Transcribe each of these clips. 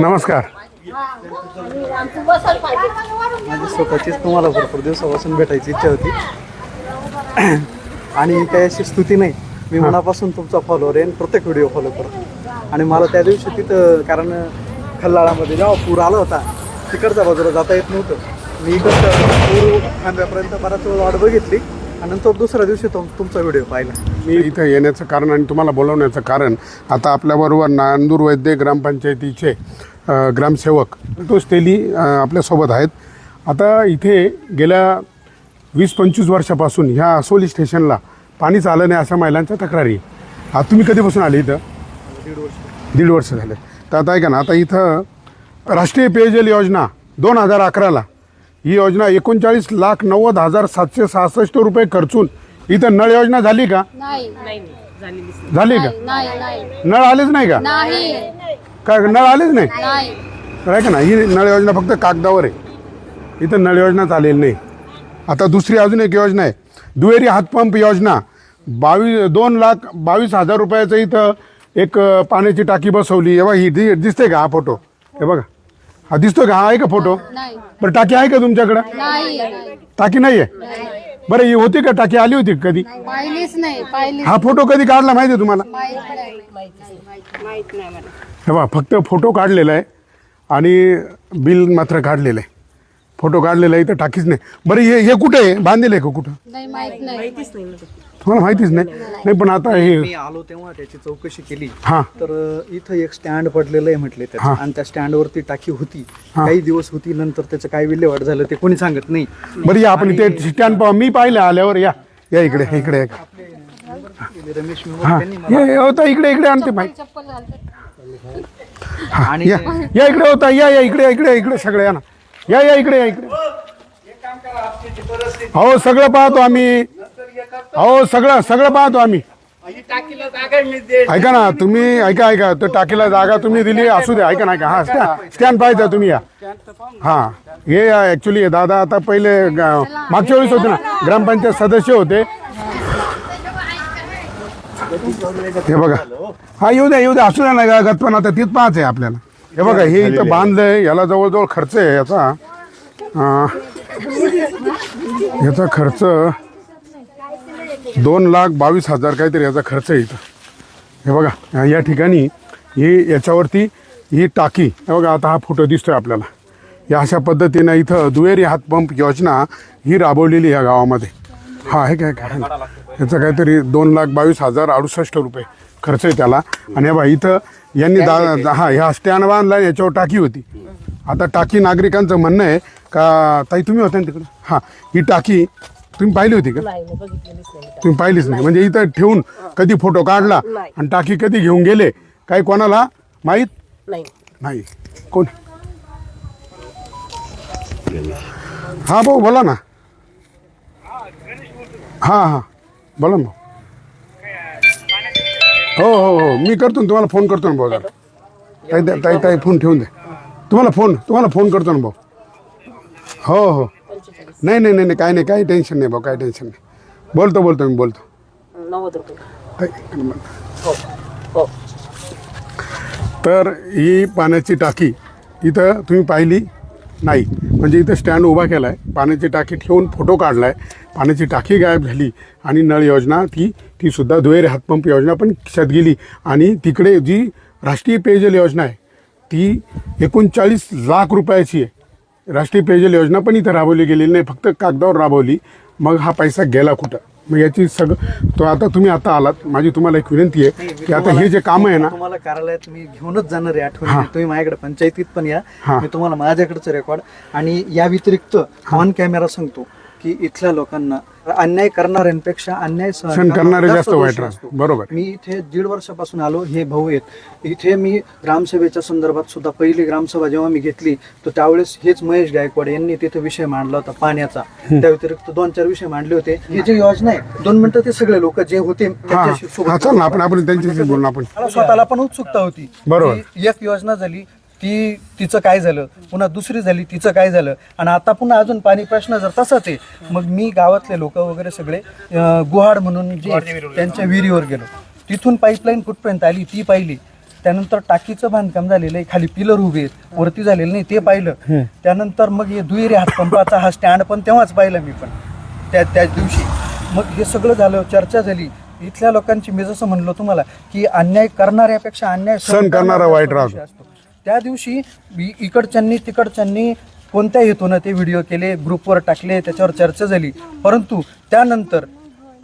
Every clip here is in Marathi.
नमस्कार. माझी स्वतःचीच तुम्हाला भरपूर दिवसापासून भेटायची इच्छा होती. आणि काही अशी स्तुती नाही. मी मनापासून तुमचा फॉलोअर आहे प्रत्येक व्हिडिओ फॉलो करतो. आणि मला त्या दिवशी तिथं कारण खल्लाळामध्ये जेव्हा पूर आला होता तिकडच्या बाजूला जाता येत नव्हतं. मी इकडचं पूर थांब्यापर्यंत बराच वेळ वाट बघितली. आणि नंतर दुसऱ्या दिवशी तुम तुमचा व्हिडिओ पाहिला. मी इथं येण्याचं कारण आणि तुम्हाला बोलवण्याचं कारण आता आपल्याबरोबर नांदूर वैद्य ग्रामपंचायतीचे अ, ग्रामसेवक संतोष तेली अ, आपल्यासोबत आहेत. आता इथे गेल्या वीस पंचवीस वर्षापासून ह्या असोली स्टेशनला पाणीच आलं नाही अशा महिलांच्या तक्रारी. आता तुम्ही कधीपासून आले इथं? दीड वर्ष. दीड वर्ष झाले. तर आता ऐका ना आता इथं राष्ट्रीय पेयजल योजना दोन हजार अकराला ही योजना एकोणचाळीस लाख नव्वद हजार सातशे सहासष्ट रुपये खर्चून इथं नळ योजना झाली का? नाही. झाली का? नाही नाही नळ आलेच नाही का? नाही. काय नळ आलेच नाही? नाही. तर ऐका ना ही नळ योजना फक्त कागदावर आहे. इथं नळ योजनाच आलेली नाही. आता दुसरी अजून एक योजना आहे. दुहेरी हातपंप योजना. बावीस दोन लाख बावीस हजार रुपयाचं इथं एक अं, पाण्याची टाकी बसवली. हे बघा ही दि दिसते का हा फोटो? हे बघा. हा दिसतोय का? हा आहे का फोटो? नाही. बरं टाकी आहे का तुमच्याकडं? नाही. नाही टाकी नाही आहे बरं ही होती का? टाकी आली होती का कधी? पाहिलीच नाही पाहिली हा फोटो कधी काढला माहिती आहे तुम्हाला? माहीत नाही मला हे बघा फक्त फोटो काढलेला आहे आणि बिल मात्र काढलेलं आहे. फोटो काढलेला आहे इथं टाकीच नाही. बरं हे हे कुठे आहे? बांधलेलं आहे का कुठं? नाही माहीत नाही. तुम्हाला माहितीच नाही. नाही पण आता हे मी आलो तेव्हा त्याची चौकशी केली. हां. तर अ, इथं एक स्टँड पडलेलं आहे म्हटले त्याचं. हा. आणि त्या स्टँडवरती टाकी होती. हा. काही दिवस होती नंतर त्याचं काय विल्हेवाट झालं ते कोणी सांगत नाही. बरं या आपण ते स्टँड पाहा. मी पाहिलं आल्यावर या. या इकडे इकडे या. रमेश मिमोर हा. त्यांनी मला ये- ये होता इकडे इकडे आणते माहिती चप्पल घालते आणि या या इकडे होता या या इकडे इकडे इकडे सगळे या ना. या या इकडे या इकडे. हो सगळं पाहतो आम्ही. हो सगळं सगळं पाहतो आम्ही. ऐका ना तुम्ही ऐका ऐका. तर टाकीला जागा तुम्ही दिली असू द्या. ऐका ना ऐका. हा स्टँड स्टँड पाहिजे तुम्ही या. हा. हे ऍक्च्युली दादा आता पहिले ग- मागच्या वेळेस होते ना ग्रामपंचायत सदस्य होते. हे बघा. हा येऊ द्या येऊ द्या. असू द्या ना गा- गत पण आता तीच पाहच आहे आपल्याला. हे बघा हे इथं बांधलंय. याला जवळजवळ खर्च आहे याचा. अं, याचा खर्च दोन लाख बावीस हजार काहीतरी याचा खर्च आहे इथं. हे बघा या ठिकाणी ही याच्यावरती ही टाकी हे बघा आता हा फोटो दिसतोय आपल्याला. या अशा पद्धतीनं इथं दुहेरी हातपंप योजना ही राबवलेली या गावामध्ये. हा आहे काय काय याचं काहीतरी दोन लाख बावीस हजार अडुसष्ट रुपये खर्च आहे त्याला. आणि बा इथं यांनी दा हा ह्या स्टँड बांधला याच्यावर टाकी होती. आता टाकी नागरिकांचं म्हणणं आहे का ताई तुम्ही होता ना तिकडे? हां ही टाकी तुम्ही पाहिली होती का? तुम्ही पाहिलीच नाही. म्हणजे इथं ठेवून कधी फोटो काढला आणि टाकी कधी घेऊन गेले काही कोणाला माहीत? नाही. नाही. कोण? हा भाऊ बोला ना. हां हां. बोला ना भाऊ. हो हो हो. मी करतो ना तुम्हाला फोन करतो ना भाऊ जरा. ताई ताई- ताई ताई फोन ठेवून दे. तुम्हाला फोन तुम्हाला फोन करतो ना भाऊ. हो हो. नाही नाही नाही नाही, काही नाही काही टेन्शन नाही भाऊ काही टेन्शन नाही. बोलतो बोलतो मी बोलतो. नव्वद रुपये. ताई, एक मिनिट. हो हो. तर ही पाण्याची टाकी इथं तुम्ही पाहिली नाही. म्हणजे इथं स्टँड उभा केला आहे पाण्याची टाकी ठेवून फोटो काढला आहे पाण्याची टाकी गायब झाली आणि नळ योजना ती तीसुद्धा दुहेरी हातपंप योजना पण खिशात गेली. आणि तिकडे जी राष्ट्रीय पेयजल योजना आहे ती एकोणचाळीस लाख रुपयाची आहे. राष्ट्रीय पेयजल योजना पण इथं राबवली गेलेली नाही. फक्त कागदावर राबवली. मग हा पैसा गेला कुठं? मग याची सगळं तो आता तुम्ही आता आलात. माझी तुम्हाला एक विनंती आहे की आता हे जे कामं आहे ना तुम्हाला कार्यालयात मी घेऊनच जाणार आहे आठवणी तुम्ही माझ्याकडे पंचायतीत पण या. हा. मी तुम्हाला माझ्याकडचं रेकॉर्ड आणि या व्यतिरिक्त ऑन कॅमेरा सांगतो. की इथल्या लोकांना अन्याय करणाऱ्यांपेक्षा अन्याय सहन सहन करणारे जास्त दोषी वाईट राहतात. असतो. बरोबर. मी इथे दीड वर्षापासून आलो हे भाऊ आहेत इथे मी ग्रामसभेच्या संदर्भात सुद्धा पहिली ग्रामसभा जेव्हा मी घेतली तर त्यावेळेस हेच महेश गायकवाड यांनी तिथे विषय मांडला होता पाण्याचा त्या व्यतिरिक्त दोन चार विषय मांडले होते हे जे योजना आहे दोन मिनिटं ते सगळे लोक जे होते हा त्यांच्याशी हा सोबत चल ना आपण आपण त्यांच्याशी आपण मला स्वतःला पण उत्सुकता होती बरोबर. की एक योजना झाली ती तिचं काय झालं? पुन्हा दुसरी झाली तिचं काय झालं? आणि आता पुन्हा अजून पाणी प्रश्न जर तसाच आहे मग मी गावातले लोक वगैरे सगळे अं, गुहाड म्हणून जे त्यांच्या विहिरीवर गेलो. तिथून पाईपलाईन कुठपर्यंत आली ती पाहिली. त्यानंतर टाकीचं बांधकाम झालेलं आहे खाली पिलर उभे आहेत वरती झालेलं नाही ते पाहिलं. त्यानंतर मग हे दुहेरी हातपंपाचा हा स्टँड पण तेव्हाच पाहिलं मी पण त्या त्याच दिवशी. मग हे सगळं झालं चर्चा झाली. इथल्या लोकांची मी जसं म्हणलो तुम्हाला की अन्याय करणाऱ्यापेक्षा अन्याय सहन करणारा वाईट राहतो. असतो. त्या दिवशी इकडच्यांनी तिकडच्यांनी कोणत्या हेतूनं ते व्हिडिओ केले ग्रुपवर टाकले त्याच्यावर चर्चा झाली. परंतु त्यानंतर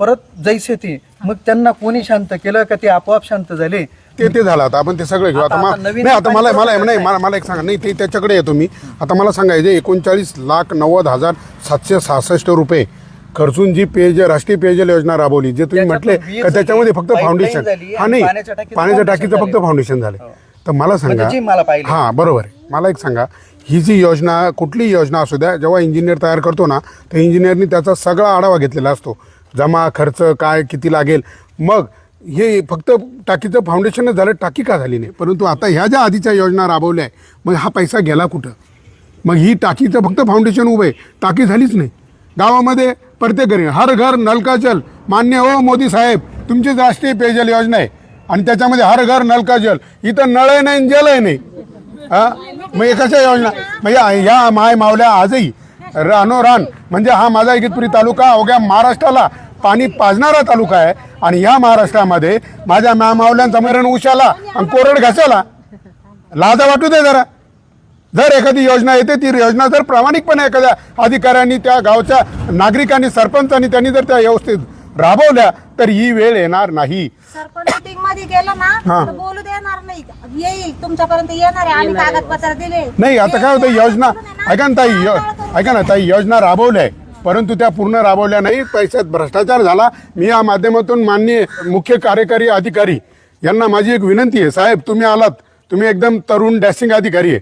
परत जैसे ते मग त्यांना कोणी शांत केलं का ते आपोआप शांत झाले? ते ते झालं आता. आपण ते सगळं घेऊ. आता मा- नवीन नाही आता मला मला नाही मला मला एक सांगा. नाही ते त्याच्याकडे येतो मी आता मला सांगायचं एकोणचाळीस लाख नव्वद हजार सातशे सहासष्ट रुपये खर्चून जी पेयजल राष्ट्रीय पेयजल योजना राबवली जे तुम्ही म्हटले पण वीज का त्याच्यामध्ये फक्त फाउंडेशन झाली हा नाही. पाण्याच्या टाकीचं पाण्याच्या टाकीचं फक्त. फाउंडेशन झाले. तर मला सांगा म्हणजे जे मला पाहिलं. हा बरोबर आहे. मला एक सांगा ही जी योजना कुठलीही योजना असू द्या जेव्हा इंजिनियर तयार करतो ना तर इंजिनियरनी त्याचा सगळा आढावा घेतलेला असतो. जमा खर्च काय किती लागेल. मग हे फक्त टाकीचं फाउंडेशनच झालं टाकी का झाली नाही? परंतु आता ह्या ज्या आधीच्या योजना राबवल्या आहे मग हा पैसा गेला कुठं? मग ही टाकीचं फक्त फाउंडेशन उभं आहे. टाकी झालीच नाही. गावामध्ये प्रत्येक घरी हर घर नल का जल. मान्य हो मोदी साहेब तुमचीच राष्ट्रीय पेयजल योजना आहे. आणि त्याच्यामध्ये हर घर नलका जल. इथं नळ नाही आणि जल आहे नाही. हा? मग हे कशा योजना? म्हणजे ह्या माय मावल्या आजही रानोरान म्हणजे हा माझा इगतपुरी तालुका अवघ्या महाराष्ट्राला पाणी पाजणारा तालुका आहे. आणि या महाराष्ट्रामध्ये माझ्या मा मावल्यांचा मरण उशाला आणि कोरड घासाला लाजा वाटू दे जरा. जर एखादी योजना येते ती योजना जर प्रामाणिकपणे एखाद्या अधिकाऱ्यांनी त्या गावच्या नागरिकांनी सरपंचांनी त्यांनी जर त्या व्यवस्थित राबवल्या तर ही वेळ येणार नाही. सरपंच मीटिंगमध्ये गेलो ना हा. तर बोलू देणार नाही. येईल तुमच्यापर्यंत येणार आहे. आम्ही कागदपत्र दिले. नाही आता काय होतं योजना ऐका ना ताई यो- ऐका ना ताई योजना राबवल्या आहे. परंतु त्या पूर्ण राबवल्या नाही. पैशात भ्रष्टाचार झाला. मी या माध्यमातून माननीय मुख्य कार्यकारी अधिकारी यांना माझी एक विनंती आहे. साहेब तुम्ही आलात. तुम्ही एकदम तरुण डॅशिंग अधिकारी आहे.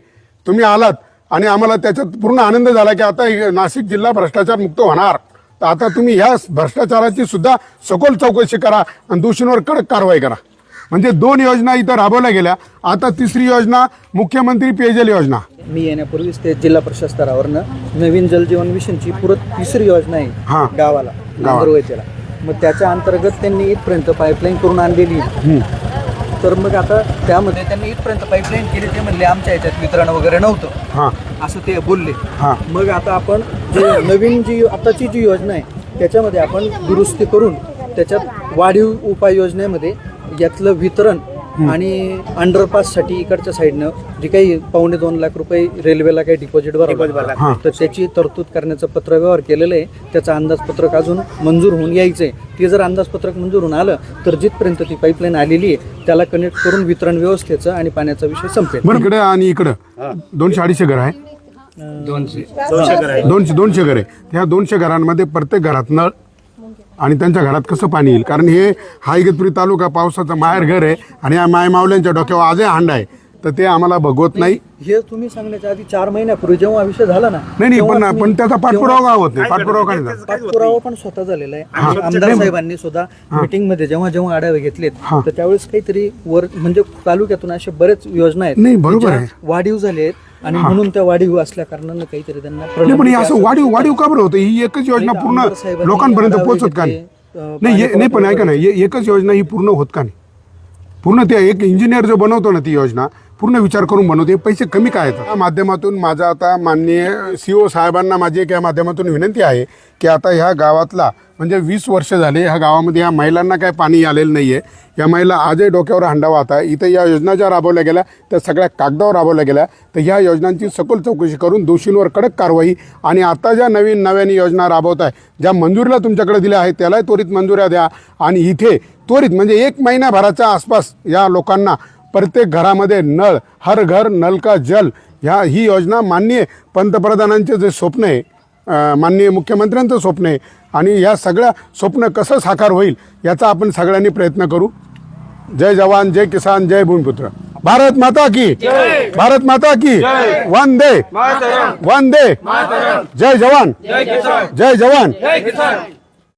तुम्ही आलात आणि आम्हाला त्याच्यात पूर्ण आनंद झाला की आता हे नाशिक जिल्हा भ्रष्टाचार मुक्त होणार. तर आता तुम्ही ह्या भ्रष्टाचाराची सुद्धा सखोल चौकशी करा आणि दोषींवर कडक कारवाई करा. म्हणजे दोन योजना इथं राबवल्या गेल्या. आता तिसरी योजना मुख्यमंत्री पेयजल योजना. मी येण्यापूर्वीच ते जिल्हा प्रशासन स्तरावरनं नवीन जलजीवन मिशनची पुरत तिसरी योजना हा. आहे गावाला. नांदुरवेचेला मग त्याच्या अंतर्गत त्यांनी इथपर्यंत पाईपलाईन करून आणलेली. तर मग आता त्यामध्ये त्यांनी इथपर्यंत पाईपलाईन केली ते म्हणले आमच्या याच्यात वितरण वगैरे नव्हतं. हां. असं ते बोलले. हां. मग आता आपण जे नवीन जी आताची जी योजना आहे त्याच्यामध्ये आपण दुरुस्ती करून त्याच्यात वाढीव उपाययोजनेमध्ये यातलं वितरण आणि अंडरपाससाठी इकडच्या साईडनं जे काही पावणे दोन लाख रुपये रेल्वेला काही डिपॉझिट भरावं हां. तर त्याची तरतूद करण्याचं पत्रव्यवहार केलेलं आहे. त्याचं अंदाजपत्रक अजून मंजूर होऊन यायचं आहे ते जर अंदाजपत्रक मंजूर होऊन आलं तर जिथपर्यंत ती पाईपलाईन आलेली आहे त्याला कनेक्ट करून वितरण व्यवस्थेचं आणि पाण्याचा विषय संपेल. इकडे आणि इकडं. दोनशे अडीचशे घर आहे. दोनशे. दोनशे घर आहे ह्या दोनशे घरांमध्ये प्रत्येक घरात नळ आणि त्यांच्या घरात कसं पाणी येईल? कारण हे हा इगतपुरी तालुका पावसाचा माहेर घर आहे आणि या माय मावल्यांच्या डोक्यावर आजही हांडा आहे. तर ते आम्हाला भगवत नाही. हे तुम्ही सांगण्याच्या आधी चार महिन्यापूर्वी जेव्हा विषय झाला ना नाही नाही पण पण त्याचा पाठपुरावा होत नाही? पाठपुरावा का नाही? झाला? पाठपुरावा पण स्वतः झालेला आहे. आमदार साहेबांनी सुद्धा मीटिंगमध्ये जेव्हा जेव्हा आढावे घेतलेत. तर त्यावेळेस काहीतरी वर म्हणजे तालुक्यातून असे बरेच योजना आहेत. नाही, बरोबर. वाढीव झाले आहेत. आणि म्हणून त्या वाढीव असल्या कारणानं काहीतरी त्यांना नाही पण हे प्रलंबित असं वाढीव वाढीव का बरं होतं? ही एकच योजना पूर्ण साहेबांनी लोकांपर्यंत पोहोचत का नाही? घेतले, अं, नाही हे- पाणी नाही पण ऐका ना हे एकच योजना ही पूर्ण होत का नाही? पूर्ण ते एक इंजिनियर जो बनवतो ना ती योजना पूर्ण विचार करून बनवते. पैसे कमी काय येतात या माध्यमातून माझा आता माननीय सी ओ साहेबांना माझी एक या माध्यमातून विनंती आहे की आता ह्या गावातला म्हणजे वीस वर्ष झाले ह्या गावामध्ये ह्या महिलांना काय पाणी आलेलं नाही आहे या महिला आजही डोक्यावर हंडावा आता इथं या योजना ज्या राबवल्या गेल्या त्या सगळ्या कागदावर राबवल्या गेल्या. तर ह्या योजनांची सखोल चौकशी करून दोषींवर कडक कारवाई आणि आता ज्या नवीन नव्याने योजना राबवत आहे ज्या मंजुरीला तुमच्याकडे दिल्या आहेत त्यालाही त्वरित मंजुऱ्या द्या. आणि इथे त्वरित म्हणजे एक महिन्याभराच्या आसपास या लोकांना प्रत्येक घरामध्ये नळ हर घर नल का जल ह्या ही योजना माननीय पंतप्रधानांचे जे स्वप्न आहे माननीय मुख्यमंत्र्यांचं स्वप्न आहे आणि या सगळ्या स्वप्न कसं साकार होईल याचा आपण सगळ्यांनी प्रयत्न करू. जय जवान जय किसान जय भूमिपुत्र. भारत माता की भारत माता की वंदे. वंदे. जय जवान. जय जवान.